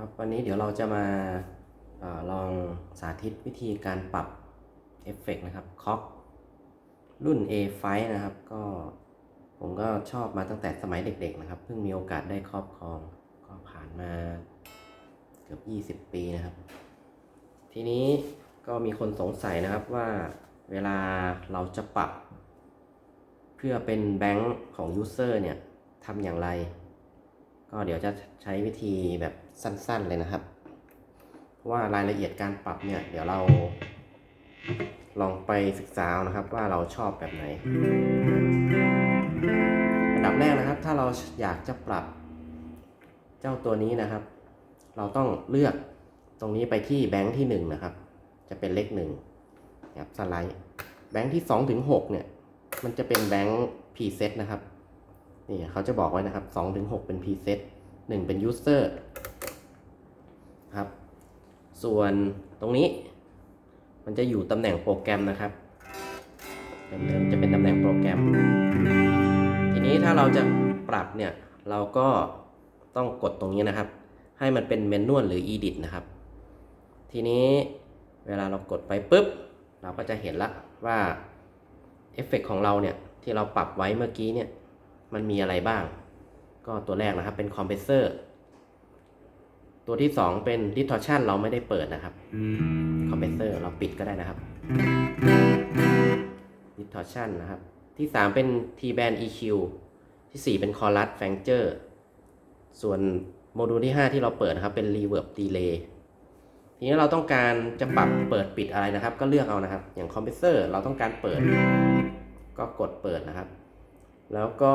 ครับวันนี้เดี๋ยวเราจะมาอาลองสาธิตวิธีการปรับเอฟเฟกต์นะครับคอกรุ่น A5 นะครับ ก็ผมก็ชอบมาตั้งแต่สมัยเด็กๆนะครับ เพิ่งมีโอกาสได้ครอบครอง ก็ผ่านมาเกือบ 20 ปีนะครับ ทีนี้ก็มีคนสงสัยนะครับว่าเวลาเราจะปรับ เพื่อเป็นแบงค์ของยูเซอร์เนี่ยทำอย่างไร ก็เดี๋ยวจะใช้วิธีแบบ สั้นๆเลยนะครับ เพราะว่ารายละเอียดการปรับเนี่ย เดี๋ยวเรา ลองไปศึกษานะครับว่าเราชอบแบบไหน อันดับแรกนะครับ ถ้าเราอยากจะปรับเจ้าตัวนี้นะครับ เราต้องเลือกตรงนี้ไปที่แบงค์ที่1นะครับ จะเป็นเลขหนึ่งนะครับสไลด์แบงค์ที่2ถึง6เนี่ย มันจะเป็นแบงค์พรีเซตนะครับ นี่เขาจะบอกไว้นะครับ2ถึง6เป็น preset 1เป็น user ครับ ส่วนตรงนี้มันจะอยู่ตำแหน่งโปรแกรมนะครับเดิมๆจะเป็นตำแหน่งโปรแกรม ทีนี้ถ้าเราจะปรับเนี่ยเราก็ต้องกดตรงนี้นะครับ ให้มันเป็นเมนวลหรือ edit นะครับ ทีนี้เวลาเรากดไปปุ๊บ เราก็จะเห็นละว่าเอฟเฟกของเราเนี่ยที่เราปรับไว้เมื่อกี้เนี่ยมันมีอะไรบ้าง ก็ตัวแรกนะครับเป็นคอมเพรสเซอร์ ตัวที่ 2 เป็น distortion เราไม่ได้เปิดนะครับ คอมเพรสเซอร์เราปิดก็ได้นะครับ distortion นะครับ ที่ 3 เป็น T band EQ ที่ 4 เป็น chorus flanger ส่วนโมดูลที่ 5 ที่เราเปิดนะครับเป็น reverb delay ทีนี้เราต้องการจะปรับเปิดปิดอะไรนะครับ ก็เลือกเอานะครับ อย่างคอมเพรสเซอร์เราต้องการเปิด ก็กดเปิดนะครับ แล้วก็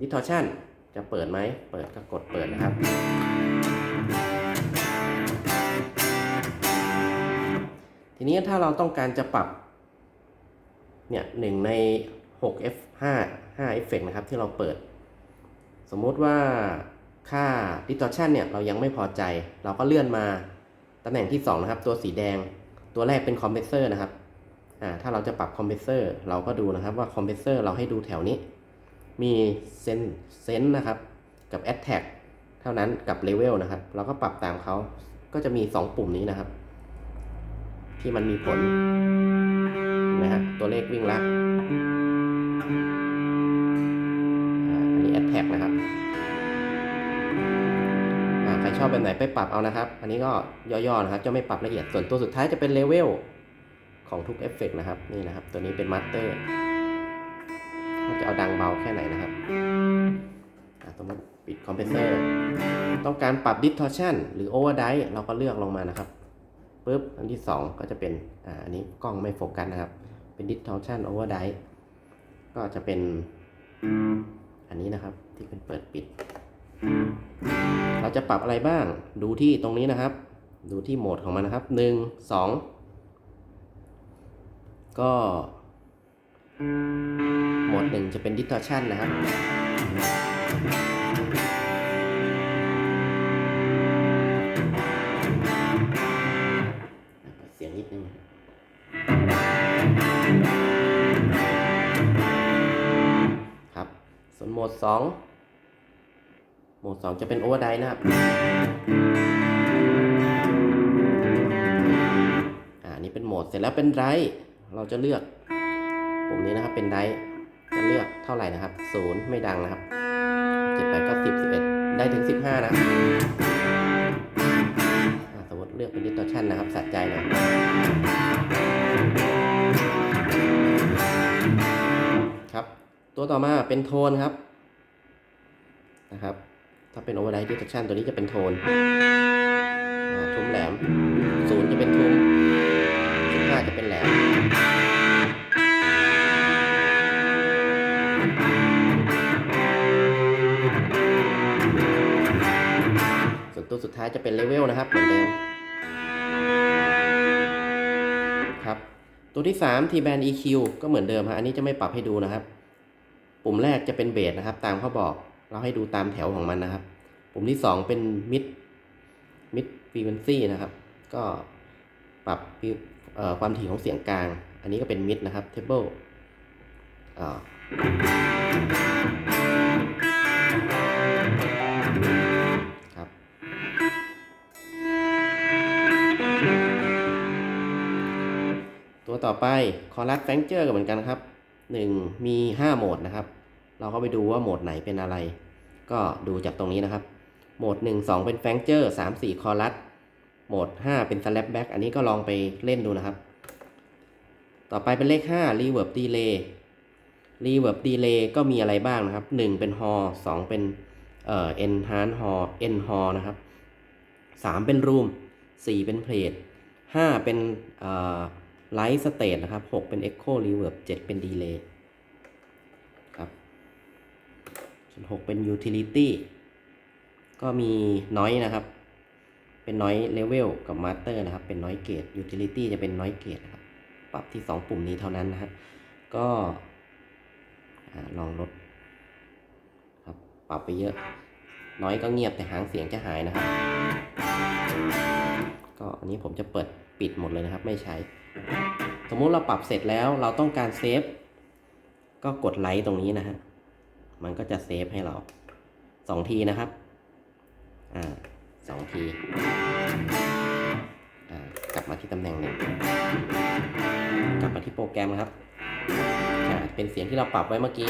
distortion จะเปิดไหม เปิดก็กดเปิดนะครับ ทีนี้ถ้าเราต้องการจะปรับเนี่ยหนึ่งใน 6 f 5 5 effect นะครับที่เราเปิด สมมุติว่าค่า distortion เนี่ยเรายังไม่พอใจ เราก็เลื่อนมาตำแหน่งที่ 2 นะครับ ตัวสีแดงตัวแรกเป็น compressor นะครับอ่าถ้าเราจะปรับคอมเพรสเซอร์เราก็ดูนะครับว่าคอมเพรสเซอร์เราให้ดูแถวนี้ มีเซนเซนนะครับ กับ attack เท่านั้นกับ level นะครับ เราก็ปรับตามเขาก็จะมี 2 ปุ่มนี้นะครับ ที่มันมีผลนะฮะตัวเลขวิ่งละอันนี้ attack นะครับใครชอบแบบไหนไปปรับเอานะครับ อันนี้ก็ย่อๆนะครับ จะไม่ปรับละเอียด ส่วนตัวสุดท้ายจะเป็น level ของทุกเอฟเฟกนะครับ นี่นะครับ ตัวนี้เป็นมาสเตอร์จะเอาดังเบาแค่ไหนนะครับอะสมมติปิดคอมเพรสเซอร์ ต้องการปรับ distortion หรือ overdrive เราก็เลือกลงมานะครับ ปุ๊บอันที่ 2 ก็จะเป็นอ่าอันนี้กล้องไม่โฟกัสนะครับ เป็น distortion overdrive ก็จะเป็นอันนี้นะครับที่เป็นเปิดปิด เราจะปรับอะไรบ้างดูที่ตรงนี้นะครับ ดูที่โหมดของมันนะครับ 1 2 ก็โหมดหนึ่งจะเป็น distortion นะครับ ส่วนโหมด2โหมด2จะเป็น overdrive นะครับอ่าอันนี้เป็นโหมดเสร็จแล้วเป็นไรเราจะเลือกปุ่มนี้นะครับเป็นไรจะเลือกเท่าไหร่นะครับศูนย์ไม่ดังนะครับเจ็ดแปดเก้าสิบสิบเอ็ดได้ถึงสิบห้านะสมมติเลือกเป็น distortion นะครับสัดใจนะครับตัวต่อมาเป็นโทนครับ นะครับ ถ้าเป็น overdrive distortion ตัวนี้จะเป็นโทนทุ้มแหลมศูนย์จะเป็นทุ้มสิบห้าจะเป็นแหลมส่วนตัวสุดท้ายจะเป็นเลเวลนะครับเหมือนเดิมครับตัวที่3 T band EQ ก็เหมือนเดิมฮะอันนี้จะไม่ปรับให้ดูนะครับ ปุ่มแรกจะเป็นเบสนะครับ ตามเขาบอก เราให้ดูตามแถวของมันนะครับ ปุ่มที่ 2 เป็น mid mid frequency นะครับ ก็ปรับความถี่ของเสียงกลาง อันนี้ก็เป็น mid นะครับ table ครับตัวต่อไปคอรัสแฟงเจอร์ก็เหมือนกันครับ 1 มี 5 โหมดนะครับ เราก็ไปดูว่าโหมดไหนเป็นอะไร ก็ดูจากตรงนี้นะครับ โหมด 1 2 เป็นแฟงเจอร์3 4 คอรัสโหมด 5 เป็นสแลปแบ็กอันนี้ก็ลองไปเล่นดูนะครับ ต่อไปเป็นเลข 5 reverb delay reverb delay ก็มีอะไรบ้างนะครับ 1 เป็น hall 2เป็นเอ่อ enhance hall n hall นะครับ 3 เป็น room 4 เป็น plate 5 เป็นเอ่อ light state นะครับ 6 เป็น echo reverb 7 เป็น delay ครับ ส่วน6เป็น utility ก็มี noise นะครับ เป็น noise level กับ master นะครับ เป็น noise gate utility จะเป็น noise gate นะครับ ปรับที่ 2 ปุ่มนี้เท่านั้นนะฮะก็ลองลดครับ ปรับไปเยอะ น้อยก็เงียบแต่หางเสียงจะหายนะครับ ก็อันนี้ผมจะเปิดปิดหมดเลยนะครับ ไม่ใช้ สมมุติเราปรับเสร็จแล้วเราต้องการเซฟ ก็กดไลค์ตรงนี้นะฮะ มันก็จะเซฟให้เราสองทีนะครับ อ่าสองที อ่า กลับมาที่ตำแหน่งหนึ่ง กลับมาที่โปรแกรมครับ อ่า เป็นเสียงที่เราปรับไว้เมื่อกี้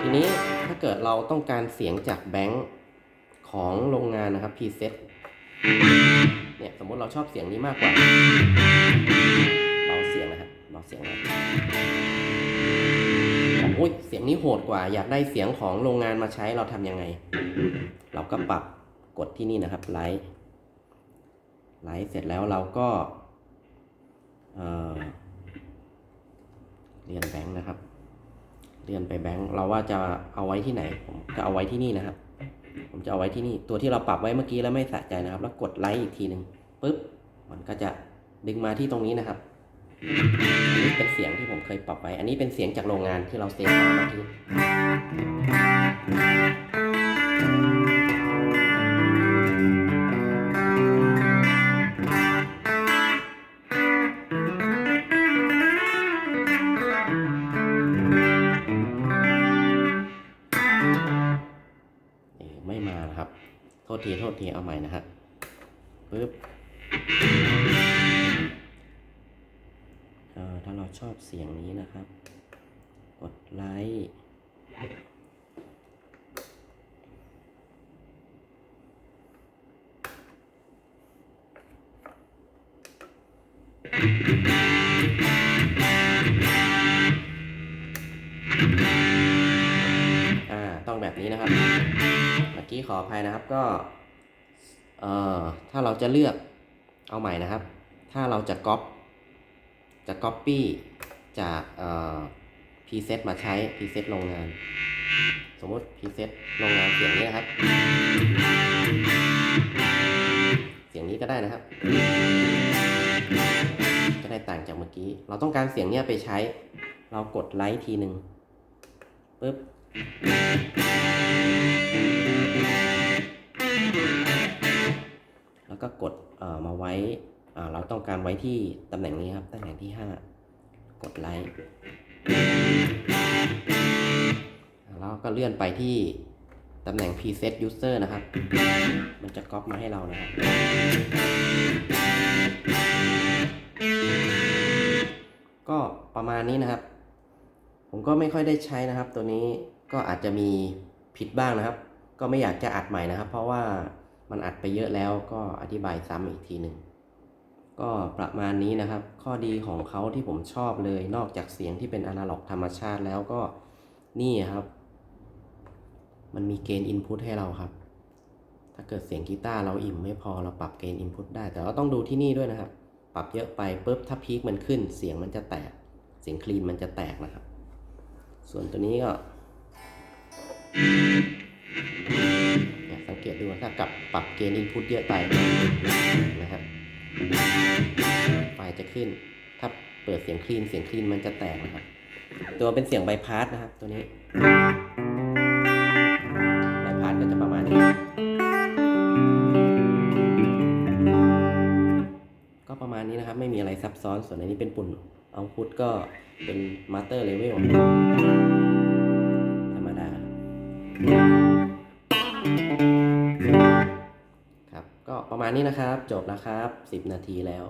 ทีนี้ถ้าเกิดเราต้องการเสียงจากแบงค์ของโรงงานนะครับ preset เนี่ย สมมติเราชอบเสียงนี้มากกว่า นี้โหดกว่า อยากได้เสียงของโรงงานมาใช้เราทำยังไง เราก็ปรับกดที่นี่นะครับไลท์ไลท์เสร็จแล้วเราก็เออเรียนแบงค์นะครับเลื่อนไปแบงค์เราว่าจะเอาไว้ที่ไหน ผมจะเอาไว้ที่นี่นะครับ ผมจะเอาไว้ที่นี่ ตัวที่เราปรับไว้เมื่อกี้แล้วไม่สะใจนะครับ แล้วกดไลค์อีกทีหนึ่งปุ๊บ มันก็จะดึงมาที่ตรงนี้นะครับ นนี้เป็นเสียงที่ผมเคยปรับไว้ อันนี้เป็นเสียงจากโรงงานที่เราเซฟมาเมื่อกี้เอ่ไม่มานะครับ โทษที โทษที เอาใหม่นะฮะ ชอบเสียงนี้นะครับ กดไลค์อ่าต้องแบบนี้นะครับ เมื่อกี้ขออภัยนะครับก็เอ่อถ้าเราจะเลือกเอาใหม่นะครับ ถ้าเราจะก๊อป จะก๊อปปี้จากเอ่อพรีเซตมาใช้พรีเซตโรงงาน สมมติพรีเซตโรงงานเสียงนี้นะครับ เสียงนี้ก็ได้นะครับ จะได้ต่างจากเมื่อกี้ เราต้องการเสียงเนี้ยไปใช้ เรากดไลค์ทีหนึ่งปึ๊บแล้วก็กดเอ่อมาไว้ เราต้องการไว้ที่ตำแหน่งนี้ครับตำแหน่งที่ 5 กดไลค์อ่าแล้วก็เลื่อนไปที่ตำแหน่ง preset user นะครับ มันจะก๊อปมาให้เรานะครับ ก็ประมาณนี้นะครับ ผมก็ไม่ค่อยได้ใช้นะครับ ตัวนี้ก็อาจจะมีผิดบ้างนะครับ ก็ไม่อยากจะอัดใหม่นะครับ เพราะว่ามันอัดไปเยอะแล้วก็อธิบายซ้ำอีกทีหนึ่ง ก็ประมาณนี้นะครับ ข้อดีของเขาที่ผมชอบเลย นอกจากเสียงที่เป็นอนาล็อกธรรมชาติแล้วก็นี่ครับ มันมีเกณฑ์อินพุตให้เราครับ ถ้าเกิดเสียงกีตาร์เราอิ่มไม่พอเราปรับเกณฑ์อินพุตได้ แต่เราต้องดูที่นี่ด้วยนะครับ ปรับเยอะไปปุ๊บถ้าพีคมันขึ้น เสียงมันจะแตก เสียงคลีนมันจะแตกนะครับ ส่วนตัวนี้ก็สังเกตดูถ้ากลับปรับเกณฑ์อินพุตเยอะไปนะครับ ไฟจะขึ้น ถ้าเปิดเสียงคลีนเสียงคลีนมันจะแตกนะครับ ตัวเป็นเสียงใบพาสนะครับ ตัวนี้ใบพาสก็จะประมาณนี้ ก็ประมาณนี้นะครับ ไม่มีอะไรซับซ้อนส่วนอันนี้เป็นปุ่นเอาพุทก็เป็นมาสเตอร์เลเวลธรรมดา ประมาณนี้นะครับ จบแล้วครับ 10 นาทีแล้ว